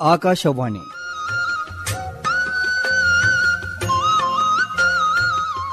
ಆಕಾಶವಾಣಿ.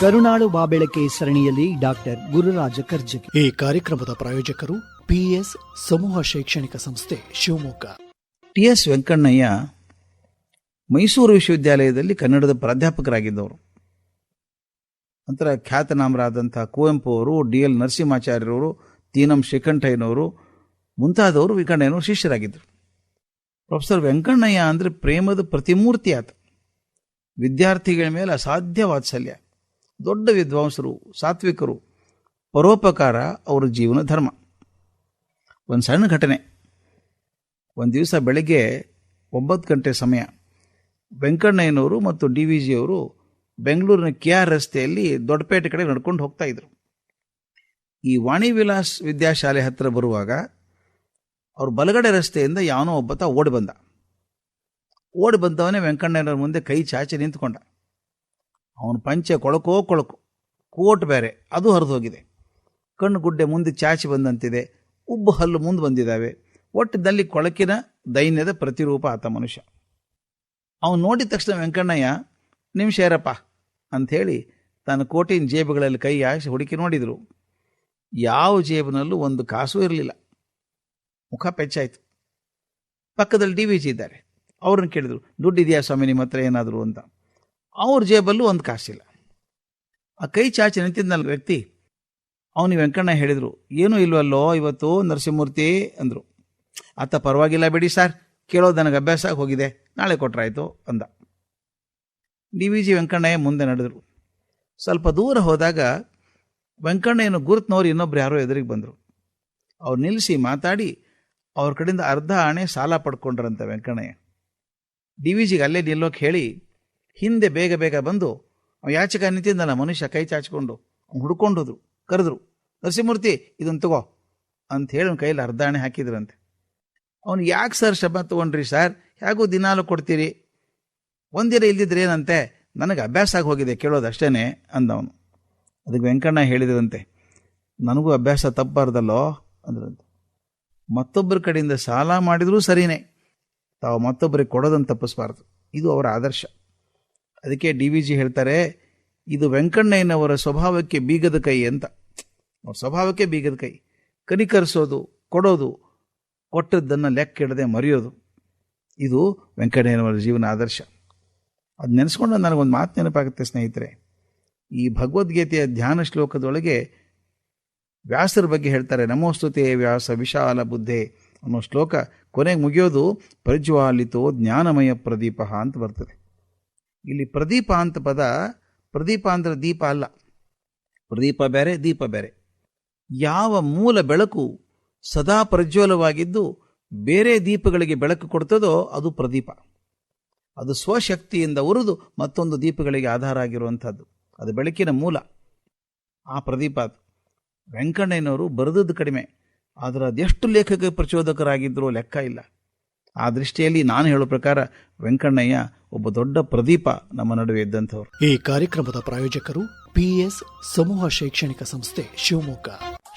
ಕರುನಾಡು ಬಾಬೆಳಕೆ ಸರಣಿಯಲ್ಲಿ ಡಾಕ್ಟರ್ ಗುರುರಾಜ ಕರ್ಜಗಿ ಈ ಕಾರ್ಯಕ್ರಮದ ಪ್ರಾಯೋಜಕರು ಪಿಎಸ್ ಸಮೂಹ ಶೈಕ್ಷಣಿಕ ಸಂಸ್ಥೆ ಶಿವಮೊಗ್ಗ. ಟಿಎಸ್ ವೆಂಕಣ್ಣಯ್ಯ ಮೈಸೂರು ವಿಶ್ವವಿದ್ಯಾಲಯದಲ್ಲಿ ಕನ್ನಡದ ಪ್ರಾಧ್ಯಾಪಕರಾಗಿದ್ದವರು. ನಂತರ ಖ್ಯಾತನಾಮರಾದಂಥ ಕುವೆಂಪು ಅವರು ಡಿ ಎಲ್ ನರಸಿಂಹಾಚಾರ್ಯರವರು ತೀನಂ ಶ್ರೀಕಂಠಯ್ಯನವರು ಮುಂತಾದವರು ವೆಂಕಣ್ಣಯ್ಯನವರು ಶಿಷ್ಯರಾಗಿದ್ದರು. ಪ್ರೊಫೆಸರ್ ವೆಂಕಣ್ಣಯ್ಯ ಅಂದರೆ ಪ್ರೇಮದ ಪ್ರತಿಮೂರ್ತಿ ಆತ. ವಿದ್ಯಾರ್ಥಿಗಳ ಮೇಲೆ ಅಸಾಧ್ಯ ವಾತ್ಸಲ್ಯ. ದೊಡ್ಡ ವಿದ್ವಾಂಸರು, ಸಾತ್ವಿಕರು, ಪರೋಪಕಾರ ಅವರ ಜೀವನ ಧರ್ಮ. ಒಂದು ಸಣ್ಣ ಘಟನೆ. ಒಂದು ದಿವಸ ಬೆಳಗ್ಗೆ ಒಂಬತ್ತು ಗಂಟೆ ಸಮಯ. ವೆಂಕಣ್ಣಯ್ಯನವರು ಮತ್ತು ಡಿ ವಿ ಜಿಯವರು ಬೆಂಗಳೂರಿನ ಕೆ ಆರ್ ರಸ್ತೆಯಲ್ಲಿ ದೊಡ್ಡಪೇಟೆ ಕಡೆ ನಡ್ಕೊಂಡು ಹೋಗ್ತಾ ಇದ್ರು. ಈ ವಾಣಿ ವಿಲಾಸ್ ವಿದ್ಯಾಶಾಲೆ ಹತ್ತಿರ ಬರುವಾಗ ಅವ್ರ ಬಲಗಡೆ ರಸ್ತೆಯಿಂದ ಯಾವನೋ ಒಬ್ಬತ ಓಡಿ ಬಂದ. ಓಡಿ ಬಂದವನೇ ವೆಂಕಣ್ಣಯ್ಯನವ್ರ ಮುಂದೆ ಕೈ ಚಾಚಿ ನಿಂತ್ಕೊಂಡ. ಅವನ ಪಂಚೆ ಕೊಳಕೋ ಕೊಳಕು, ಕೋಟ್ ಬೇರೆ, ಅದು ಹರಿದು ಹೋಗಿದೆ. ಕಣ್ಣು ಗುಡ್ಡೆ ಮುಂದೆ ಚಾಚಿ ಬಂದಂತಿದೆ. ಉಬ್ಬು ಹಲ್ಲು ಮುಂದೆ ಬಂದಿದ್ದಾವೆ. ಒಟ್ಟಿನಲ್ಲಿ ಕೊಳಕಿನ, ದೈನ್ಯದ ಪ್ರತಿರೂಪ ಆತ ಮನುಷ್ಯ. ಅವನು ನೋಡಿದ ತಕ್ಷಣ ವೆಂಕಣ್ಣಯ್ಯ, ನಿಮಿಷ ಇರಪ್ಪ ಅಂಥೇಳಿ ತನ್ನ ಕೋಟಿನ ಜೇಬುಗಳಲ್ಲಿ ಕೈ ಹಾಸಿ ಹುಡುಕಿ ನೋಡಿದರು. ಯಾವ ಜೇಬಿನಲ್ಲೂ ಒಂದು ಕಾಸು ಇರಲಿಲ್ಲ. ಮುಖ ಪೆಚ್ಚಾಯಿತು ಪಕ್ಕದಲ್ಲಿ ಡಿ ವಿ ಜಿ ಇದ್ದಾರೆ. ಅವ್ರನ್ನ ಕೇಳಿದರು, ದುಡ್ಡಿದೆಯಾ ಸ್ವಾಮಿ ನಿಮ್ಮ ಹತ್ರ ಏನಾದರೂ ಅಂತ? ಅವ್ರ ಜೇಬಲ್ಲೂ ಒಂದು ಕಾಸಿಲ್ಲ. ಆ ಕೈ ಚಾಚಿ ನಿಂತಿದ್ನಲ್ಲ ವ್ಯಕ್ತಿ, ಅವನು ವೆಂಕಣ್ಣ ಹೇಳಿದರು, ಏನೂ ಇಲ್ವಲ್ಲೋ ಇವತ್ತು ನರಸಿಂಹಮೂರ್ತಿ? ಅಂದರು. ಅತ್ತ ಪರವಾಗಿಲ್ಲ ಬಿಡಿ ಸರ್, ಕೇಳೋದು ನನಗೆ ಅಭ್ಯಾಸ ಹೋಗಿದೆ, ನಾಳೆ ಕೊಟ್ರಾಯ್ತು, ಅಂದ. ಡಿ ವಿ ಜಿ ವೆಂಕಣ್ಣಯ್ಯ ಮುಂದೆ ನಡೆದರು. ಸ್ವಲ್ಪ ದೂರ ಹೋದಾಗ ವೆಂಕಣ್ಣಯ್ಯನ ಗುರುತ್ನವ್ರು ಇನ್ನೊಬ್ರು ಯಾರೋ ಎದುರಿಗೆ ಬಂದರು. ಅವ್ರು ನಿಲ್ಲಿಸಿ ಮಾತಾಡಿ ಅವ್ರ ಕಡೆಯಿಂದ ಅರ್ಧ ಆಣೆ ಸಾಲ ಪಡ್ಕೊಂಡ್ರಂತೆ ವೆಂಕಣ್ಣಯ್ಯ. ಡಿ ವಿ ಜಿಗೆ ಅಲ್ಲೇ ನಿಲ್ಲೋಕೆ ಹೇಳಿ ಹಿಂದೆ ಬೇಗ ಬೇಗ ಬಂದು ಅವ ಯಾಚಕ ನಿಂತಿದ್ದಲ್ಲ ಮನುಷ್ಯ ಕೈ ಚಾಚಿಕೊಂಡು ಅವ್ನು ಹುಡ್ಕೊಂಡು ಹೋದ್ರು ಕರೆದ್ರು, ನರಸಿಂಹಮೂರ್ತಿ ಇದನ್ನು ತಗೋ ಅಂತ ಹೇಳಿ ಅವ್ನ ಕೈಯಲ್ಲಿ ಅರ್ಧ ಆಣೆ ಹಾಕಿದ್ರಂತೆ. ಅವನು ಯಾಕೆ ಸರ್ ಶಬ ತೊಗೊಂಡ್ರಿ ಸರ್? ಹೇಗೂ ದಿನಾಲು ಕೊಡ್ತೀರಿ? ಒಂದಿನ ಇಲ್ದಿದ್ರೆ ಏನಂತೆ? ನನಗೆ ಅಭ್ಯಾಸ ಆಗಿ ಹೋಗಿದೆ, ಕೇಳೋದು ಅಷ್ಟೇ ಅಂದವನು. ಅದಕ್ಕೆ ವೆಂಕಣ್ಣ ಹೇಳಿದ್ರಂತೆ, ನನಗೂ ಅಭ್ಯಾಸ ತಪ್ಪಬಾರ್ದಲ್ಲೋ ಅಂದ್ರಂತೆ. ಮತ್ತೊಬ್ಬರ ಕಡೆಯಿಂದ ಸಾಲ ಮಾಡಿದರೂ ಸರಿನೇ. ತಾವು ಮತ್ತೊಬ್ಬರಿಗೆ ಕೊಡೋದನ್ನು ತಪ್ಪಿಸಬಾರ್ದು. ಇದು ಅವರ ಆದರ್ಶ. ಅದಕ್ಕೆ ಡಿ ವಿ ಜಿ ಹೇಳ್ತಾರೆ, ಇದು ವೆಂಕಣ್ಣಯ್ಯನವರ ಸ್ವಭಾವಕ್ಕೆ ಬೀಗದ ಕೈ ಅಂತ. ಅವ್ರ ಸ್ವಭಾವಕ್ಕೆ ಬೀಗದ ಕೈ. ಕನಿಕರಿಸೋದು ಕೊಡೋದು, ಕೊಟ್ಟದ್ದನ್ನು ಲೆಕ್ಕಿಡದೆ ಮರೆಯೋದು. ಇದು ವೆಂಕಣ್ಣಯ್ಯನವರ ಜೀವನ ಆದರ್ಶ. ಅದು ನೆನೆಸ್ಕೊಂಡು ನನಗೊಂದು ಮಾತು ನೆನಪಾಗುತ್ತೆ ಸ್ನೇಹಿತರೆ. ಈ ಭಗವದ್ಗೀತೆಯ ಧ್ಯಾನ ಶ್ಲೋಕದೊಳಗೆ ವ್ಯಾಸರ ಬಗ್ಗೆ ಹೇಳ್ತಾರೆ ನಮೋಸ್ತುತೆ ವ್ಯಾಸ ವಿಶಾಲ ಬುದ್ಧೆ ಅನ್ನೋ ಶ್ಲೋಕ ಕೊನೆಗೆ ಮುಗಿಯೋದು, ಪ್ರಜ್ವಾಲಿತೋ ಜ್ಞಾನಮಯ ಪ್ರದೀಪ ಅಂತ ಬರ್ತದೆ. ಇಲ್ಲಿ ಪ್ರದೀಪ ಅಂತ ಪದ, ಪ್ರದೀಪ ಅಂದರೆ ದೀಪ ಅಲ್ಲ. ಪ್ರದೀಪ ಬೇರೆ, ದೀಪ ಬೇರೆ. ಯಾವ ಮೂಲ ಬೆಳಕು ಸದಾ ಪ್ರಜ್ವಲವಾಗಿದ್ದು ಬೇರೆ ದೀಪಗಳಿಗೆ ಬೆಳಕು ಕೊಡ್ತದೋ ಅದು ಪ್ರದೀಪ. ಅದು ಸ್ವಶಕ್ತಿಯಿಂದ ಉರಿದು ಮತ್ತೊಂದು ದೀಪಗಳಿಗೆ ಆಧಾರ ಆಗಿರುವಂಥದ್ದು. ಅದು ಬೆಳಕಿನ ಮೂಲ. ಆ ಪ್ರದೀಪ ಅದು. ವೆಂಕಣ್ಣಯ್ಯನವರು ಬರೆದದ್ದು ಕಡಿಮೆ. ಆದರೆ ಅದೆಷ್ಟು ಲೇಖಕ ಪ್ರಚೋದಕರಾಗಿದ್ದರೂ ಲೆಕ್ಕ ಇಲ್ಲ. ಆ ದೃಷ್ಟಿಯಲ್ಲಿ ನಾನು ಹೇಳೋ ಪ್ರಕಾರ ವೆಂಕಣ್ಣಯ್ಯ ಒಬ್ಬ ದೊಡ್ಡ ಪ್ರದೀಪ ನಮ್ಮ ನಡುವೆ ಇದ್ದಂಥವ್ರು. ಈ ಕಾರ್ಯಕ್ರಮದ ಪ್ರಾಯೋಜಕರು ಪಿಎಸ್ ಸಮೂಹ ಶೈಕ್ಷಣಿಕ ಸಂಸ್ಥೆ ಶಿವಮೊಗ್ಗ.